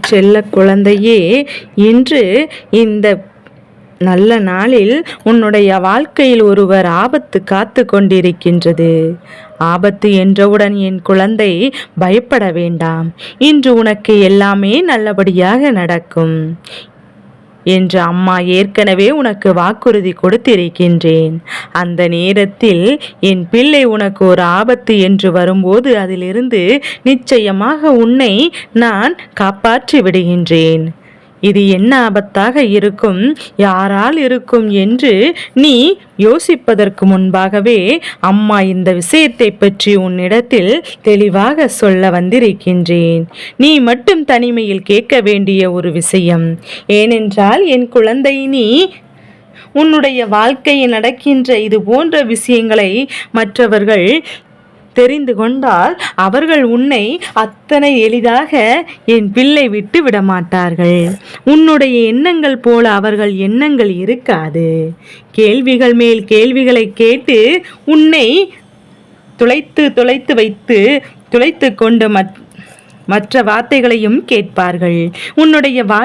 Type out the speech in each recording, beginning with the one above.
செல்ல குழந்தையே இன்று இந்த நல்ல நாளில் உன்னுடைய வாழ்க்கையில் ஒருவர் ஆபத்து காத்து கொண்டிருக்கின்றது. ஆபத்து என்றவுடன் என் குழந்தை பயப்பட வேண்டாம். இன்று உனக்கு எல்லாமே நல்லபடியாக நடக்கும். என்று அம்மா ஏற்கனவே உனக்கு வாக்குறுதி கொடுத்திருக்கின்றேன். அந்த நேரத்தில் என் பிள்ளை உனக்கு ஒரு ஆபத்து என்று வரும்போது அதிலிருந்து நிச்சயமாக உன்னை நான் காப்பாற்றி விடுகின்றேன் இது என்ன ஆபத்தாக இருக்கும்? யாரால் இருக்கும் என்று நீ யோசிப்பதற்கு முன்பாகவே அம்மா இந்த விஷயத்தை பற்றி உன்னிடத்தில் தெளிவாக சொல்ல வந்திருக்கின்றேன். நீ மட்டும் தனிமையில் கேட்க வேண்டிய ஒரு விஷயம். ஏனென்றால் என் குழந்தை நீ உன்னுடைய வாழ்க்கையில் நடக்கின்ற இது போன்ற விஷயங்களை மற்றவர்கள் தெரிந்து கொண்டால் அவர்கள் உன்னை அத்தனை எளிதாக என் பிள்ளை விட்டு விட மாட்டார்கள் உன்னுடைய எண்ணங்கள் போல அவர்கள் எண்ணங்கள் இருக்காது. கேள்விகள் மேல் கேள்விகளை கேட்டு உன்னை துளைத்து துளைத்து வைத்து துளைத்து கொண்டு மத் மற்ற வார்த்தைகளையும் கேட்பார்கள். உன்னுடைய வா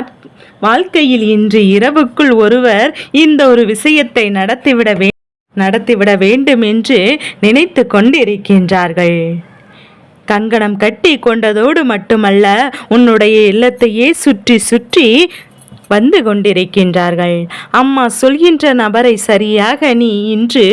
வாழ்க்கையில் இன்று இரவுக்குள் ஒருவர் இந்த ஒரு விஷயத்தை நடத்திவிட வேண்டும் நடத்திவிட வேண்டும் என்று நினைத்து கொண்டிருக்கின்றார்கள். கங்கணம் கட்டி கொண்டதோடு மட்டுமல்ல உன்னுடைய இல்லத்தையே சுற்றி சுற்றி வந்து கொண்டிருக்கின்றார்கள். அம்மா சொல்கின்ற நபரை சரியாக நீ இன்று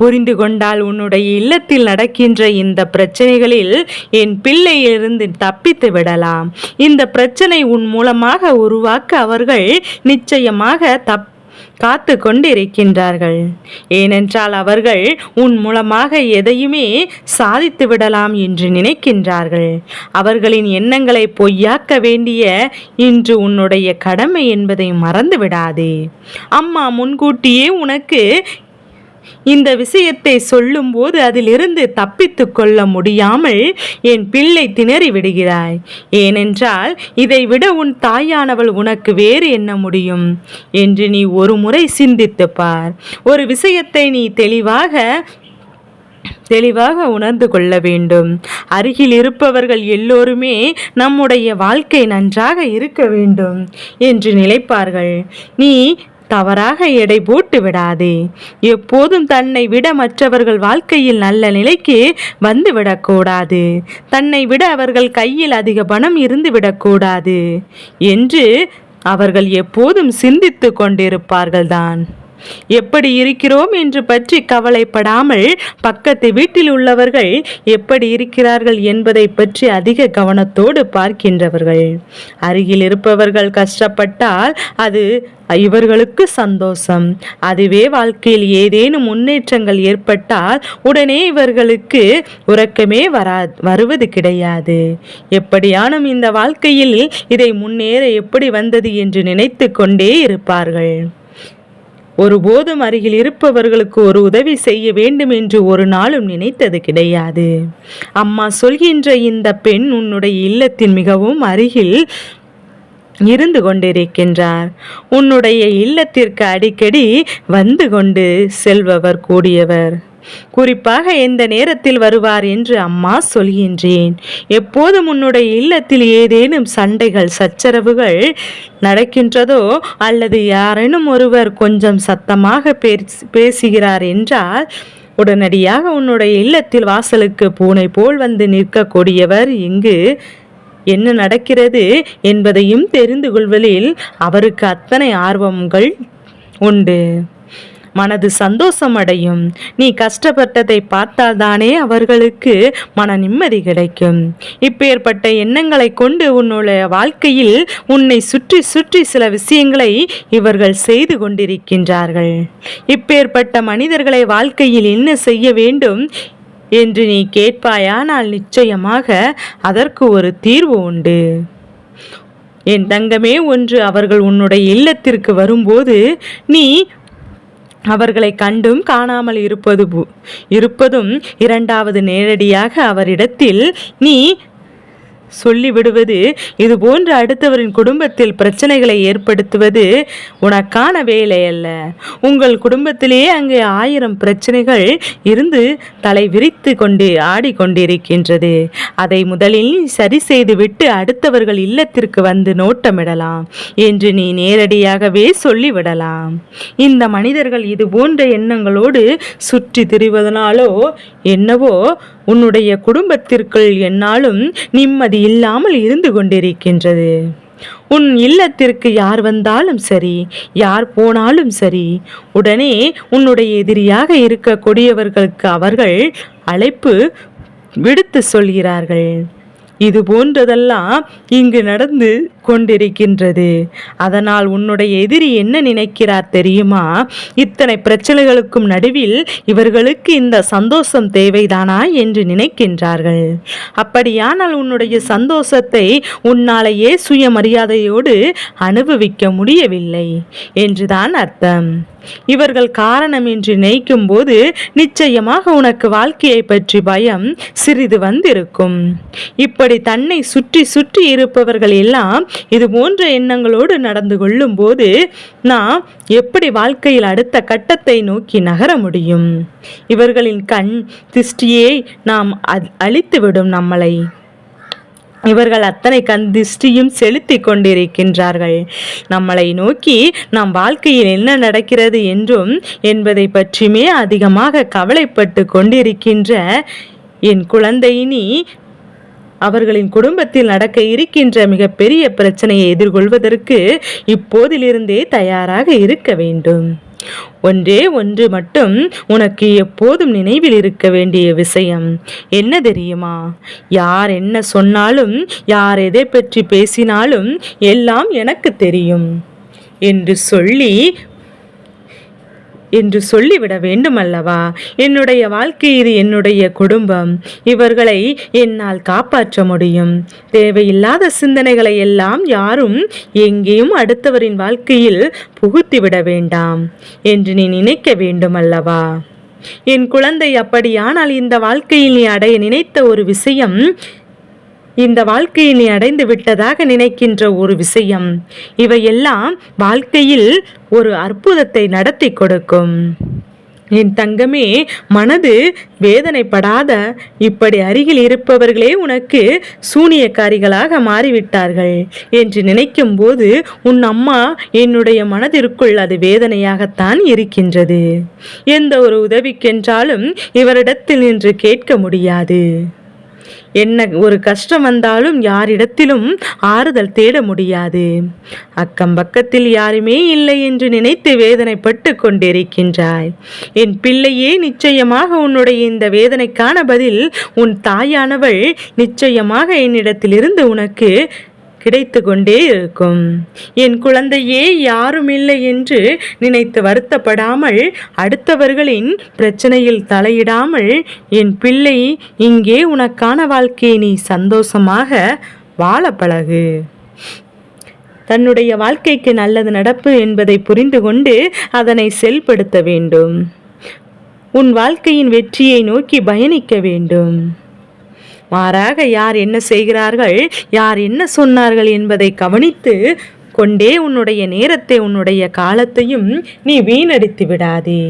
புரிந்து கொண்டால் உன்னுடைய இல்லத்தில் நடக்கின்ற இந்த பிரச்சனைகளில் என் பிள்ளையிலிருந்து தப்பித்து விடலாம். இந்த பிரச்சனை உன் மூலமாக உருவாக்க அவர்கள் நிச்சயமாக தப் காத்து கொண்டிருக்கின்றார்கள் ஏனென்றால் அவர்கள் உன் மூலமாக எதையுமே சாதித்து விடலாம் என்று நினைக்கின்றார்கள். அவர்களின் எண்ணங்களை பொய்யாக்க வேண்டிய இன்று உன்னுடைய கடமை என்பதை மறந்து விடாதே அம்மா முன்கூட்டியே உனக்கு இந்த விஷயத்தை சொல்லும்போது அதிலிருந்து தப்பித்து கொள்ள முடியாமல் என் பிள்ளை திணறி விடுகிறாய். ஏனென்றால் இதை விட உன் தாயானவள் உனக்கு வேறு என்ன முடியும்? என்று நீ ஒரு முறை சிந்தித்து பார். ஒரு விஷயத்தை நீ தெளிவாக தெளிவாக உணர்ந்து கொள்ள வேண்டும். அருகில் இருப்பவர்கள் எல்லோருமே நம்முடைய வாழ்க்கை நன்றாக இருக்க வேண்டும் என்று நினைப்பார்கள். நீ தவறாக எடை போட்டு விடாதே. எப்போதும் தன்னை விட மற்றவர்கள் வாழ்க்கையில் நல்ல நிலைக்கு வந்து விடக்கூடாது. தன்னை விட அவர்கள் கையில் அதிக பணம் இருந்துவிடக்கூடாது என்று அவர்கள் எப்போதும் சிந்தித்து கொண்டிருப்பார்கள்தான். எப்படி இருக்கிறோம் என்று பற்றி கவலைப்படாமல் பக்கத்து வீட்டில் உள்ளவர்கள் எப்படி இருக்கிறார்கள் என்பதை பற்றி அதிக கவனத்தோடு பார்க்கின்றவர்கள். அருகில் இருப்பவர்கள் கஷ்டப்பட்டால் அது இவர்களுக்கு சந்தோஷம். அதுவே வாழ்க்கையில் ஏதேனும் முன்னேற்றங்கள் ஏற்பட்டால் உடனே இவர்களுக்கு உறக்கமே வரா வருவது கிடையாது. எப்படியானும் இந்த வாழ்க்கையில் இதை முன்னேற எப்படி வந்தது என்று நினைத்து கொண்டே இருப்பார்கள். ஒருபோதும் அருகில் இருப்பவர்களுக்கு ஒரு உதவி செய்ய வேண்டும் என்று ஒரு நாளும் நினைத்தது கிடையாது. அம்மா சொல்கின்ற இந்த பெண் உன்னுடைய இல்லத்தின் மிகவும் அருகில் இருந்து கொண்டிருக்கின்றார். உன்னுடைய இல்லத்திற்கு அடிக்கடி வந்து கொண்டு செல்பவர் கூடியவர். குறிப்பாக எந்த நேரத்தில் வருவார் என்று அம்மா சொல்கின்றேன். எப்போதும் உன்னுடைய இல்லத்தில் ஏதேனும் சண்டைகள் சச்சரவுகள் நடக்கின்றதோ அல்லது யாரேனும் ஒருவர் கொஞ்சம் சத்தமாக பேசுகிறார் என்றால் உடனடியாக உன்னுடைய இல்லத்தில் வாசலுக்கு பூனை போல் வந்து நிற்கக்கூடியவர் இங்கு என்ன நடக்கிறது என்பதையும் தெரிந்து கொள்வதில் அவருக்கு அத்தனை ஆர்வங்கள் உண்டு. மனது சந்தோஷம் அடையும் நீ கஷ்டப்பட்டதை பார்த்தால்தானே அவர்களுக்கு மன நிம்மதி கிடைக்கும். இப்பேற்பட்ட எண்ணங்களை கொண்டு உன்னுடைய வாழ்க்கையில் உன்னை சுற்றி சுற்றி சில விஷயங்களை இவர்கள் செய்து கொண்டிருக்கின்றார்கள். இப்பேற்பட்ட மனிதர்களை வாழ்க்கையில் என்ன செய்ய வேண்டும் என்று நீ கேட்பாயானால் நிச்சயமாக அதற்கு ஒரு தீர்வு உண்டு. என் தங்கமே ஒன்று அவர்கள் உன்னுடைய இல்லத்திற்கு வரும்போது நீ அவர்களை கண்டும் காணாமல் இருப்பது இருப்பதும் இரண்டாவது நேரடியாக அவரிடத்தில் நீ சொல்லிவிடுவது இது போன்று அடுத்தவரின் குடும்பத்தில் பிரச்சனைகளை ஏற்படுத்துவது உனக்கான வேலை அல்ல. உங்கள் குடும்பத்திலேயே அங்கே ஆயிரம் பிரச்சனைகள் இருந்து தலை விரித்து கொண்டு ஆடிக்கொண்டிருக்கின்றது. அதை முதலில் சரி செய்துவிட்டு அடுத்தவர்கள் இல்லத்திற்கு வந்து நோட்டமிடலாம் என்று நீ நேரடியாகவே சொல்லிவிடலாம். இந்த மனிதர்கள் இது போன்ற எண்ணங்களோடு சுற்றி திரிவதனாலோ என்னவோ உன்னுடைய குடும்பத்திற்குள் என்னாலும் நிம்மதி இல்லாமல் இருந்து கொண்டிருக்கின்றது. உன் இல்லத்திற்கு யார் வந்தாலும் சரி யார் போனாலும் சரி உடனே உன்னுடைய எதிரியாக இருக்கக்கூடியவர்களுக்கு அவர்கள் அழைப்பு விடுத்து சொல்கிறார்கள். இது போன்றதெல்லாம் இங்கு நடந்து கொண்டிருக்கின்றது. அதனால் உன்னுடைய எதிரி என்ன நினைக்கிறார் தெரியுமா? இத்தனை பிரச்சனைகளுக்கும் நடுவில் இவர்களுக்கு இந்த சந்தோஷம் தேவைதானா என்று நினைக்கின்றார்கள். அப்படியானால் உன்னுடைய சந்தோஷத்தை உன்னாலேயே சுயமரியாதையோடு அனுபவிக்க முடியவில்லை என்றுதான் அர்த்தம். இவர்கள் காரணம் என்று நினைக்கும் போது நிச்சயமாக உனக்கு வாழ்க்கையை பற்றி பயம் சிறிது வந்திருக்கும். இப்படி தன்னை சுற்றி சுற்றி இருப்பவர்கள் எல்லாம் இது போன்ற எண்ணங்களோடு நடந்து கொள்ளும் போது நாம் எப்படி வாழ்க்கையில் அடுத்த கட்டத்தை நோக்கி நகர முடியும்? இவர்களின் கண் திஷ்டியை நாம் அழித்துவிடும் நம்மளை. இவர்கள் அத்தனை கண் திஷ்டியும் செலுத்தி கொண்டிருக்கின்றார்கள். நம்மளை நோக்கி நம் வாழ்க்கையில் என்ன நடக்கிறது என்றும் என்பதை பற்றியுமே அதிகமாக கவலைப்பட்டு கொண்டிருக்கின்ற என் குழந்தை நீ அவர்களின் குடும்பத்தில் நடக்க இருக்கின்ற மிகப்பெரிய பிரச்சனையை எதிர்கொள்வதற்கு இப்போதிலிருந்தே தயாராக இருக்க வேண்டும். ஒன்றே ஒன்று மட்டும் உனக்கு எப்போதும் நினைவில் இருக்க வேண்டிய விஷயம். என்ன தெரியுமா? யார் என்ன சொன்னாலும் யார் எதை பற்றி பேசினாலும் எல்லாம் எனக்கு தெரியும். என்று சொல்லி என்று சொல்லிவிட வேண்டுமல்லவா? என்னுடைய வாழ்க்கை இது என்னுடைய குடும்பம். இவர்களை என்னால் காப்பாற்ற முடியும். தேவையில்லாத சிந்தனைகளை எல்லாம் யாரும் எங்கேயும் அடுத்தவரின் வாழ்க்கையில் புகுத்திவிட வேண்டாம் என்று நீ நினைக்க வேண்டுமல்லவா? என் குழந்தை அப்படியானால் இந்த வாழ்க்கையில் நீ அடைய நினைத்த ஒரு விஷயம் இந்த வாழ்க்கையை நீ அடைந்து விட்டதாக நினைக்கின்ற ஒரு விஷயம். இவையெல்லாம் வாழ்க்கையில் ஒரு அற்புதத்தை நடத்தி கொடுக்கும். என் தங்கமே மனது வேதனைப்படாத இப்படி அருகில் இருப்பவர்களே உனக்கு சூனியக்காரிகளாக மாறிவிட்டார்கள் என்று நினைக்கும் போது உன் அம்மா என்னுடைய மனதிற்குள் அது வேதனையாகத்தான் இருக்கின்றது. எந்த ஒரு உதவிக்கென்றாலும் இவரிடத்தில் நின்று கேட்க முடியாது. என்ன ஒரு கஷ்டம் வந்தாலும் யாரிடத்திலும் ஆறுதல் தேட முடியாது. அக்கம் பக்கத்தில் யாருமே இல்லை என்று நினைத்து வேதனைப்பட்டு கொண்டிருக்கின்றாய். என் பிள்ளையே நிச்சயமாக உன்னுடைய இந்த வேதனைக்கான பதில் உன் தாயானவள் நிச்சயமாக என்னிடத்திலிருந்து உனக்கு கிடைத்து கொண்டே இருக்கும். என் குழந்தையே யாரும் இல்லை என்று நினைத்து வருத்தப்படாமல் அடுத்தவர்களின் பிரச்சனையில் தலையிடாமல் என் பிள்ளை இங்கே உனக்கான வாழ்க்கையை நீ சந்தோஷமாக வாழ பழகு. தன்னுடைய வாழ்க்கைக்கு நல்லது நடப்பு என்பதை புரிந்து கொண்டு அதனை செயல்படுத்த வேண்டும். உன் வாழ்க்கையின் வெற்றியை நோக்கி பயணிக்க வேண்டும். மாறாக யார் என்ன செய்கிறார்கள் யார் என்ன சொன்னார்கள் என்பதை கவனித்து கொண்டே உன்னுடைய நேரத்தை உன்னுடைய காலத்தையும் நீ வீணடித்து விடாதே.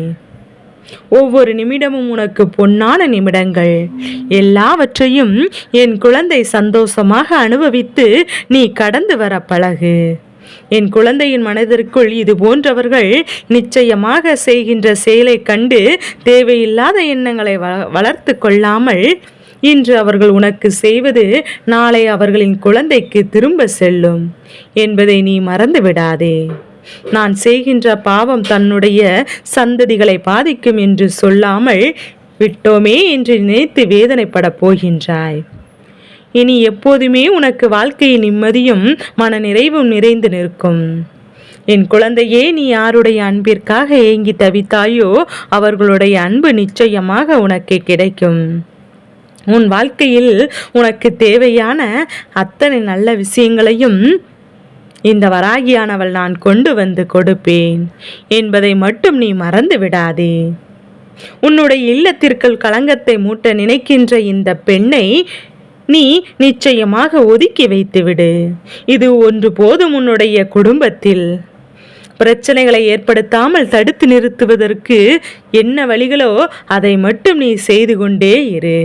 ஒவ்வொரு நிமிடமும் உனக்கு பொன்னான நிமிடங்கள். எல்லாவற்றையும் என் குழந்தை சந்தோஷமாக அனுபவித்து நீ கடந்து வர பழகு. என் குழந்தையின் மனதிற்குள் இது போன்றவர்கள் நிச்சயமாக செய்கின்ற செயலை கண்டு தேவையில்லாத எண்ணங்களை வளர்த்து கொள்ளாமல் இன்று அவர்கள் உனக்கு செய்வது நாளை அவர்களின் குழந்தைக்கு திரும்ப செல்லும் என்பதை நீ மறந்து விடாதே நான் செய்கின்ற பாவம் தன்னுடைய சந்ததிகளை பாதிக்கும் என்று சொல்லாமல் விட்டோமே என்று நினைத்து வேதனைப்பட போகின்றாய். இனி எப்போதுமே உனக்கு வாழ்க்கையின் நிம்மதியும் மன நிறைவும் நிறைந்து நிற்கும். என் குழந்தையே நீ யாருடைய அன்பிற்காக ஏங்கி தவித்தாயோ அவர்களுடைய அன்பு நிச்சயமாக உனக்கு கிடைக்கும். உன் வாழ்க்கையில் உனக்கு தேவையான அத்தனை நல்ல விஷயங்களையும் இந்த வராகியானவள் நான் கொண்டு வந்து கொடுப்பேன். என்பதை மட்டும் நீ மறந்து விடாதே. உன்னுடைய இல்லத்திற்குள் களங்கத்தை மூட்ட நினைக்கின்ற இந்த பெண்ணை நீ நிச்சயமாக ஒதுக்கி வைத்துவிடு. இது ஒன்று போதும் உன்னுடைய குடும்பத்தில். பிரச்சனைகளை ஏற்படுத்தாமல் தடுத்து நிறுத்துவதற்கு என்ன வழிகளோ அதை மட்டும் நீ செய்து கொண்டே இரு.